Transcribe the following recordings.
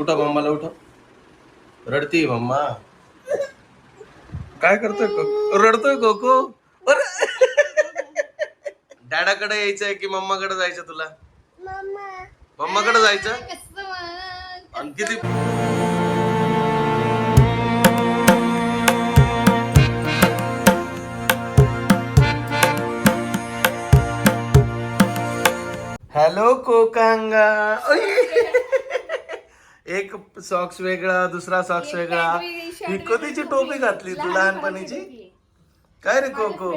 उठा मम्माला उठा. रडती मम्मा काय करतोय कोको रडतोय कोको? अरे. डॅडाकडे यायचंय की मम्माकडे जायचं तुला? मम्माकडे जायचं? आणि किती हॅलो कोकांगा. ओय. एक सॉक्स वेगळा दुसरा सॉक्स वेगळा. ही कधीची टोपी घातली? तू लहानपणीची? काय रे कोको?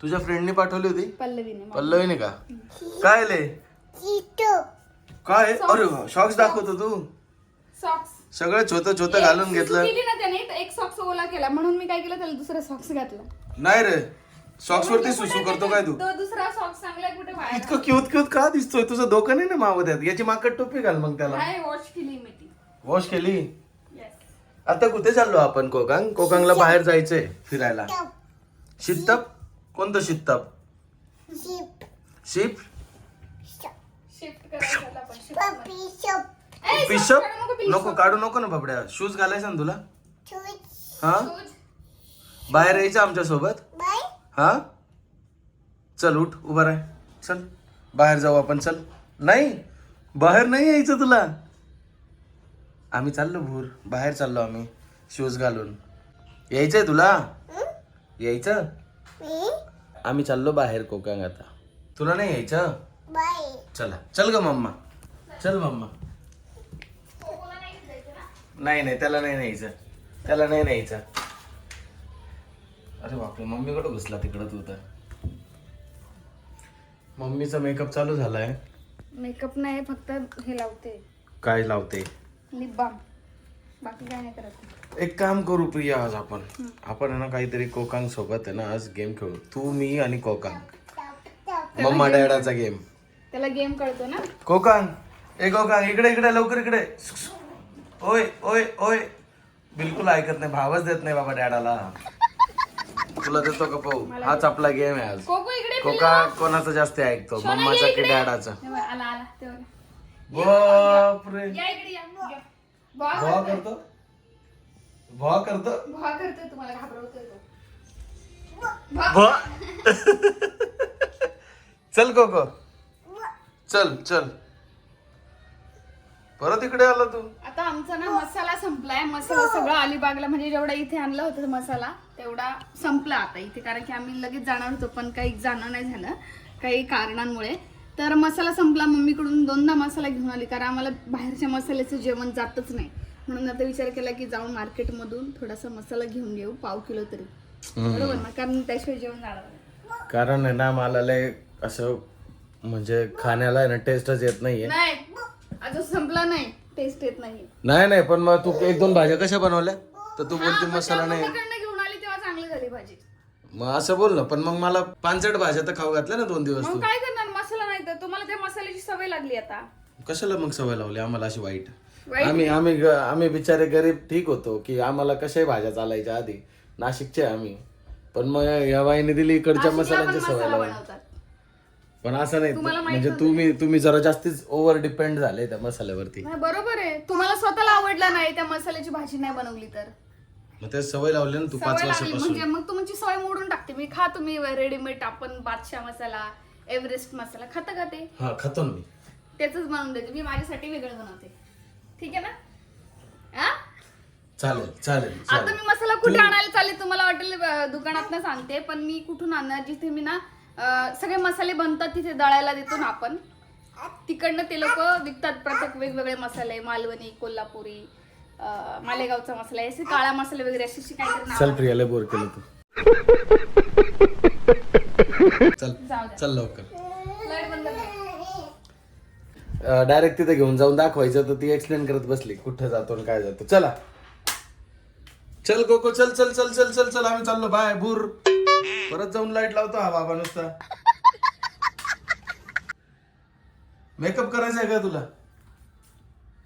तुझ्या फ्रेंडने पाठवली होती? पल्लवीने पल्लवीने का? काय ले? काय? अरे शॉक्स दाखवतो तू. सॉक्स सगळं छोट छोट घालून घेतलं. केली ना त्याने तर एक सॉक्स ओला केला. म्हणून मी काय केलं? त्याला दुसरा सॉक्स घातला. नाही रे. सॉक्स वरती सुसू करतो काय तू? तो दुसरा सॉक्स चांगला कुठे बाहेर इतकं क्यूत क्यूत का दिसतोय? तुझं डोकं नाही ना मावत्यात याची माकड टोपी घाल मग त्याला. नाही वॉश केली मी ती. वॉश केली? Yes. आता कुठे चाललो आपण कोकांग कोकांगला बाहेर जायचंय फिरायला. शित्तप. कोणतं शित्तप? शिप शिफ्ट पिशप नको, काढू नको ना बाबड्या. शूज घालायचा ना तुला? हा. बाहेर यायचं आमच्यासोबत हा? चल उठ उभा राह. चल बाहेर जाऊ आपण चल. नाही बाहेर नाही यायचं तुला. आम्ही चाललो भूर. बाहेर चाललो आम्ही शूज घालून. यायचंय तुला? यायचं? आम्ही चाललो बाहेर कोकांग आता. तुला नाही यायचं? चला. चल ग मम्मा. चल मम्मा. नाही नाही त्याला नाही न्यायचं. त्याला नाही न्यायचं. अरे बापरे मम्मीकडे घुसला तिकडं तू तर. मम्मीचा मेकअप चालू झालाय. मेकअप नाही फक्त हे लावते. काय लावते? Lip balm. बाकी काय नाही करत. एक काम करू प्रिया आज आपण. आपण आहे ना काहीतरी कोकांग सोबत आहे ना आज गेम खेळू. तू मी आणि कोकांग मम्मा डॅडाचा गेम. त्याला गेम कळतो ना? कोकांग ए कोकांग इकडे इकडे लवकर इकडे. ओय ओय ओय. बिलकुल ऐकत नाही भावच देत नाही बाबा डॅडाला. तुला देतो का पाहू? हाच आपला गेम आहे आज. कोको इकडे कोका कोणाचा जास्त ऐकतो? मम्माचा की डॅडाचा? हे बघ, आला आला तेव्हा बापरे. या इकडे या. या. भुवा भवा करतो. भवा करतो? करतोय तुम्हाला घाबरवतोय तो. चल कोको. चल चल. परत इकडे आला तू. आता आमचा ना मसाला संपलाय. मसाला सगळा अलिबागला म्हणजे जेवढा इथे आणला होता मसाला तेवढा संपला आता इथे. कारण की आम्ही लगेच जाणार होतो पण काही जाणं नाही झालं काही कारणांमुळे. तर मसाला संपला मम्मीकडून दोनदा मसाला घेऊन आली कारण आम्हाला बाहेरच्या मसाल्याचं जेवण जातच नाही. म्हणून आता विचार केला की जाऊन मार्केटमधून थोडासा मसाला घेऊन येऊ पाव किलो तरी. बरोबर ना? कारण त्याशिवाय जेवण जाणार नाही. कारण आहे ना मला लय असं म्हणजे खाण्याला आहे ना टेस्टच येत नाहीये. नाही. अजून संपला नाही. टेस्ट येत नाही नाही नाही पण मग तू एक दोन भाज्या कशा बनवल्या? तर तू बोलते मसाला नाही. घेऊन आली तेव्हा चांगली झाली भाजी. मग असं बोल ना पण मग मला पानसट भाज्या तर खाऊ घातल्या ना दोन दिवस मग तू. काय करणार? मसाला नाही तर तुम्हाला त्या मसाल्याची सवय लागली आता. कशाला मग सवय लावली? आम्हाला अशी वाईट. वाईट? आम्ही आम्ही ग- आम्ही बिचारे गरीब ठीक होतो की आम्हाला कशाही भाज्या चालायच्या आधी. नाशिकचे आम्ही. पण मग या बाईने दिली इकडच्या नाशिकला पण मसाल्यांची सवय मसाला लावली. बनवतात. पण असं नाही तुम्हाला माहीत म्हणजे तुम्ही तुम्ही जरा जास्तीच ओव्हर डिपेंड झाले त्या मसाल्यावरती. नाही, बरोबर आहे. तुम्हाला स्वतःला आवडला नाही त्या मसाल्याची भाजी नाही बनवली तर. मग ते सवय लावली ना तू पाच सवय लागली. वर्षापासून. म्हणजे मग तुमची सवय मोडून टाकते. मी खा तुम्ही रेडीमेड आपण बादशाह मसाला एव्हरेस्ट मसाला खाता का ते? हा खातो ना मी. त्याच बनवून देते. मी माझ्यासाठी वेगळं बनवते. ठीक आहे ना? हा? चालेल चालेल आता चालेल. मी मसाला कुठे आणायला चालले तुम्हाला वाटेल दुकानात ना सांगते. पण मी कुठून आणणार जिथे मी ना सगळे मसाले बनतात तिथे दळायला देतो ना आपण. तिकडनं ते लोक विकतात प्रत्येक वेगवेगळे मसाले मालवणी कोल्हापुरी मालेगावचा मसाला असे काळा मसाले वगैरे असे चल प्रियाला बोर केलं तू. चल चल लवकर. डायरेक्ट तिथे घेऊन जाऊन दाखवायचं तर ती एक्सप्लेन करत बसली कुठं जातो आणि काय जातो. चला. चल कोको चल चल चल चल चल चल आम्ही चाललो. बाय भूर. परत जाऊन लाइट लावतो हा बाबा नुसता. मेकअप करायचा आहे का तुला?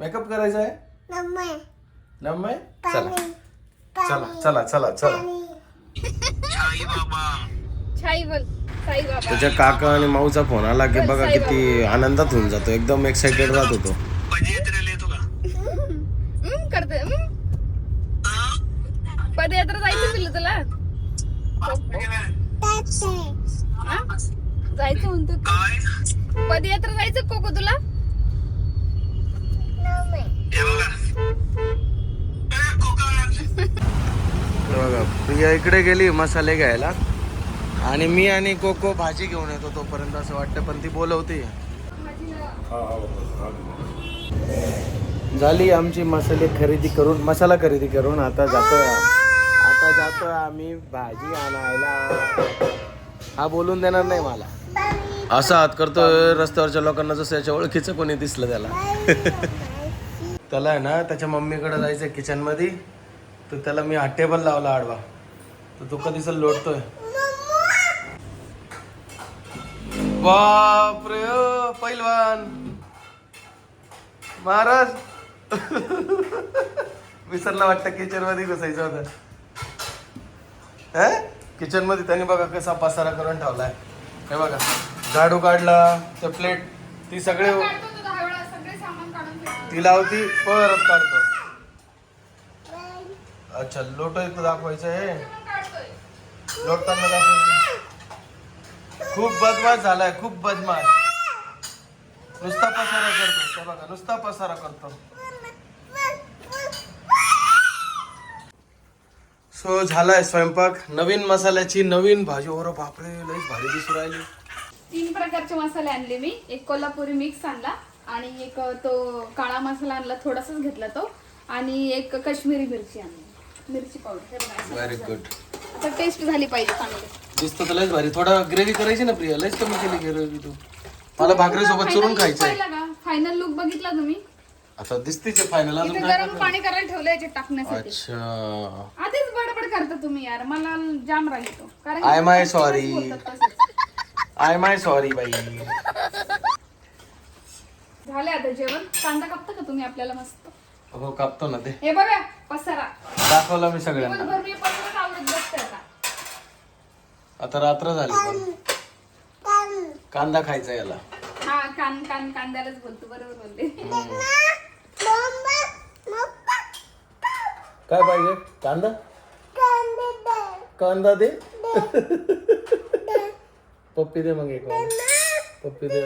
मेकअप करायचा आहे? नमय चला. चला चला चला चला. त्याच्या काका आणि माऊचा फोन आला की बघा किती आनंदात होऊन जातो. एकदम एक्साइटेड राहत होतो पदयात्रा जायचं तुला? जायचं म्हणतो पदयात्रा जायचं कोको तुला? बघा प्रिया इकडे गेली मसाले घ्यायला. आणि मी आणि कोको भाजी घेऊन येतो तोपर्यंत असं वाटतं पण ती बोलवते. झाली आमची मसाले खरेदी करून मसाला खरेदी करून आता जातोय. आता जातोय आम्ही भाजी आणायला. हा बोलून देणार नाही मला. असा हात करतोय रस्त्यावरच्या लोकांना जसं याच्या ओळखीचं कोणी दिसलं त्याला. त्याला आहे ना त्याच्या मम्मीकडे जायचं किचनमध्ये तर त्याला मी हा टेबल लावला आडवा. तर तो कधीच लोटतोय. बापरे पैलवान. महाराज. विसरला वाटतं किचनमध्ये घुसायचं होतं. किचनमध्ये त्याने बघा कसा पसारा करून ठेवलाय. हे बघा झाडू काढला ते प्लेट ती सगळे तो लावती परत काढतो. अच्छा लोटो इथं दाखवायचं काढतोय. लोटताना दाखवायचं खूप बदमाश झालाय खूप बदमाश. नुसता पसारा करतो बघा नुसता पसारा करतो. सो झालाय स्वयंपाक. नवीन मसाल्याची नवीन भाजी. ओर बापरे लईच भारी दिसू राहिली. तीन प्रकारचे मसाले आणले मी. एक कोल्हापुरी मिक्स आणला आणि एक तो काळा मसाला आणला थोडासाच घेतला तो. आणि एक काश्मीरी मिरची आणली. मिरची पावडर व्हेरी. गुड आता टेस्ट झाली पाहिजे चांगली. दिसतं तर लईच भारी. थोडा ग्रेव्ही करायची ना प्रिया? लईच कमी केली ग्रेव्ही तू. मला भाकरी सोबत चुरून खायचंय. फायनल लुक बघितला तुम्ही? आता दिसतीचे फायनल अजून काय गरम पाणी करायला ठेवलं याच्यात टाकण्यासाठी. अच्छा. आधीच बडबड करता तुम्ही यार. मला जाम राहतो. कारण I प्रत्येकच sorry. बोलतात तसंच. आय माय सॉरी बाई. झाले आता जेवण? कांदा कापता का तुम्ही आपल्याला मस्त? हो कापतो ना ते. हे बघा पसारा. दाखवला मी सगळ्यांना. दिवसभर मी पसाराच आवडत बसते आता. आता रात्र झाली पण. कांदा खायचा याला. हा कान कान कांद्यालाच बोलतो. बरोबर बोलते काय पाहिजे? कांदा? कांदा दे. पप्पी दे मग एक पप्पी दे.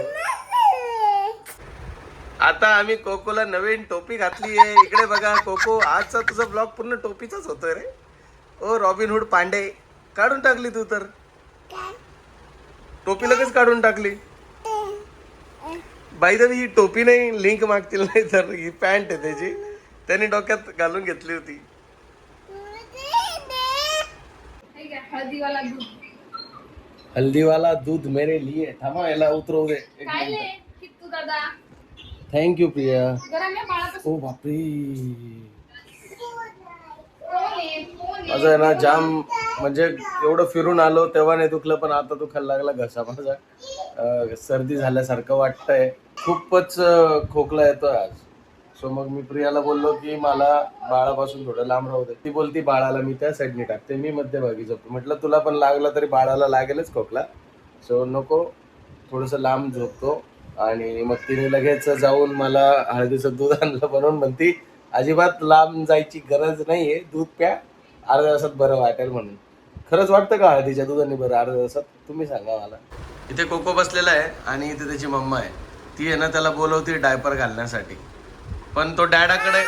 आता आम्ही कोकोला नवीन टोपी घातली आहे इकडे बघा कोको आजचा तुझा ब्लॉग पूर्ण टोपीचाच होतोय रे. ओ रॉबिन हुड पांडे. काढून टाकली तू तर. टोपी लगेच काढून टाकली. बाई द ही टोपी नाही लिंक मागतील नाही तर ही पॅन्ट आहे त्याची. त्याने डोक्यात घालून घेतली होती हे घ्या, हळदीवाला दूध. हल्दीवाला दूध मेरे लिए। थांबा याला उतरवू दे. काय ले किट्टू दादा? Thank you Priya. गरम आहे बाळापासून ओ बापरे. कोण आहे? कोण माझं आहे ना जाम म्हणजे एवढं फिरून आलो तेव्हा नाही दुखलं पण आता दुखायला लागला घसा माझा. अं, सर्दी झाल्यासारखं वाटतंय. खूपच अं, खोकला येतोय आज. सो मग मी प्रियाला बोललो की मला बाळापासून थोडं लांब राहू दे. ती बोलती बाळाला मी त्या साईडने टाकते मी मध्यभागी झोपतो. म्हटलं तुला पण लागला तरी बाळाला लागेलच खोकला. सो नको थोडंसं लांब झोपतो. आणि मग तिने लगेच जाऊन मला हळदीचं दूध आणलं बनवून म्हणती अजिबात लांब जायची गरज नाही आहे दूध प्या अर्ध्या तासात बरं वाटेल म्हणून. खरंच वाटतं का हळदीच्या दुधाने बरं अर्ध्या तासात? तुम्ही सांगा मला. इथे कोको बसलेला आहे आणि इथे त्याची मम्मा आहे. ती आहे ना त्याला बोलवते डायपर घालण्यासाठी. पण तो डॅडाकडे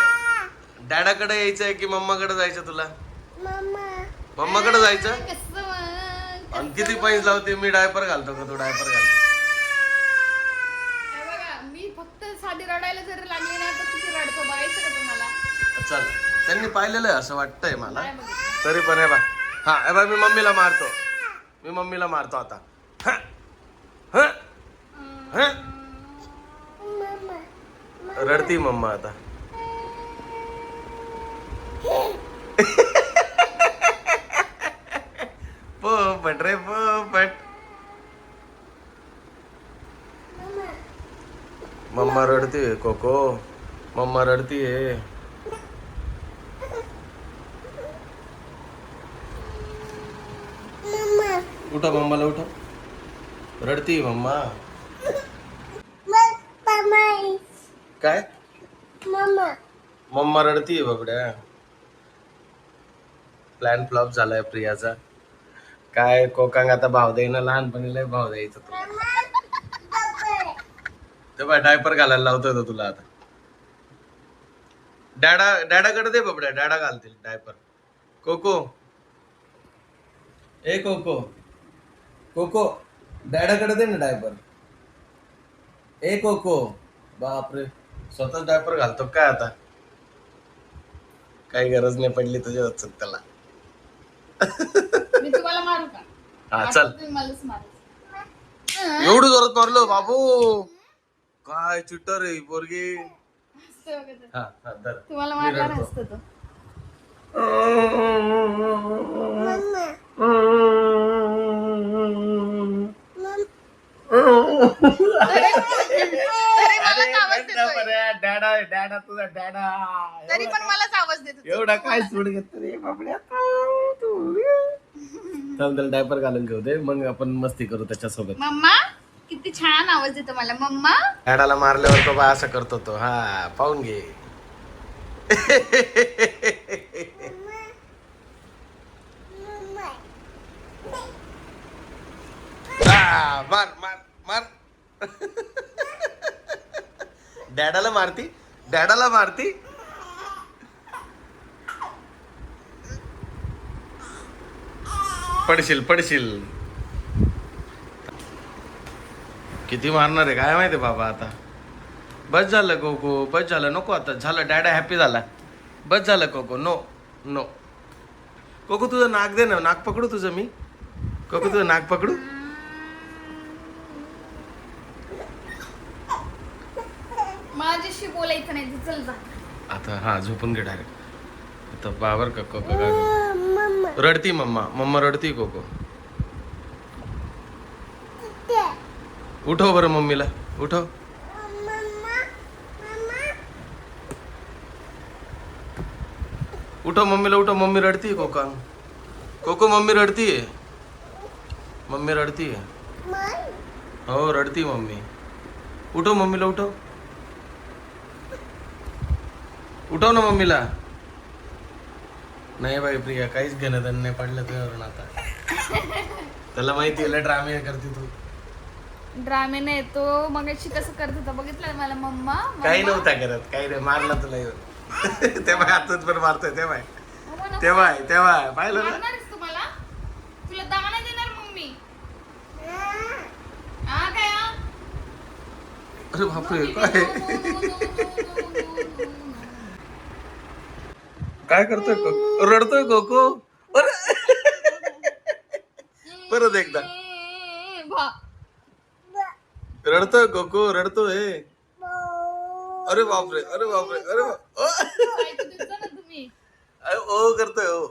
डॅडाकडे यायचं आहे की मम्माकडे जायचं तुला? मम्माकडे जायचं? आणि किती पैसे लावते? मी डायपर घालतो का? तू डायपर घालतो बघा मी फक्त साधी रडायला जरी लागली ना तर किती रडतो बघायचं का तुम्हाला? चल. त्यांनी पाहिलेलं आहे असं वाटतंय मला. तरी पण हे बा हा हे बा मी मम्मीला मारतो. मी मम्मीला मारतो आता. हं. हं. रडती मम्मा आता. पोपट रे पोपट. मम्मा रडती कोको. मम्मा रडती आहे. उठा मम्माला उठा. रडती मम्मा. काय? मम्मा रडती बाबड्या प्लॅन फ्लॉप झालाय प्रियाचा. काय कोकांग आता भाव देईना लहानपणी लय भाव द्यायचं तुला. ते बाय डायपर घालायला लावतोय तो तुला आता. डॅडा डॅडाकडे दे बाबड्या डॅडा घालतील डायपर कोको. ए कोको. कोको डॅडाकडे दे ना डायपर ए कोको. बापरे. स्वतःच डायपर घालतो. काय आता? काही गरज नाही पडली तुझ्या वचक त्याला. मी तुम्हाला मारू का? हा चल. तुम्ही मलाच मारू. एवढं जोरात मारलो बाबू. काय चिट्टर आहे पोरगी. हसतोय. हा हा धर. तुम्हाला मी रडतो. तो. डॅडा डॅडा तुझा डॅडा तरी पण मलाच आवाज देतो एवढा काय सूड घेत रे बाबड्या थांब त्याला डायपर घालून घेऊ दे मग आपण मस्ती करू त्याच्यासोबत. मम्मा किती छान आवाज देतो मला. मम्मा. डॅडाला मारल्यावर तो बा असं करतो तो हा पाहून घे. आ, मार मार मार. डॅडाला मारती? डॅडाला मारती? पडशील पडशील. किती मारणार आहे? काय माहिती बाबा आता? बस झालं कोको. बस झालं. नको आता. झालं. डॅडा हॅपी झाला. बस झालं कोको. नो नो कोको तुझं नाक दे ना. नाक पकडू तुझं मी? कोको तुझं नाक पकडू? माझ्याशी बोलायचं नाही तू चल जा. आता हा झोपून घे डायरेक्ट आता बाबर का कोको रडती मम्मा. मम्मा रडती कोको. उठव बरं मम्मीला. उठव. उठव मम्मीला उठव. मम्मी रडती कोका. कोको मम्मी रडती मम्मी रडती हो रडती मम्मी. उठव मम्मीला उठव. उठव ना मम्मीला. नाही बाई प्रिया काहीच घेणं देणं नाही पडलं तुझ्यावरून आता. त्याला माहिती आहे ड्रामे करते तू. ड्रामे नाही तो मग कसं करत होता बघितलं मला मम्मा? काही मम्मा. नव्हता करत काही नाही मारला तुला येऊन. तेव्हा आताच पण मारतोय तेव्हा. मम्मा नको. तेव्हा तेव्हा. पाहिलं ना? तुला दाणा देणार मग मी हा काय हा? अरे बापरे काय? काय करतोय कोको रडतोय कोको? अरे. परत एकदा. रडतोय कोको रडतोय. अरे बापरे अरे बापरे अरे बाप- तुम्ही अरे ओ करतोय ओ.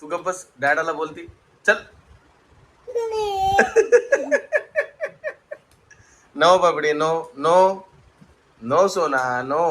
तू गप्प बस डॅडाला बोलती. चल. नो बाबडी नो नो नो सोना नो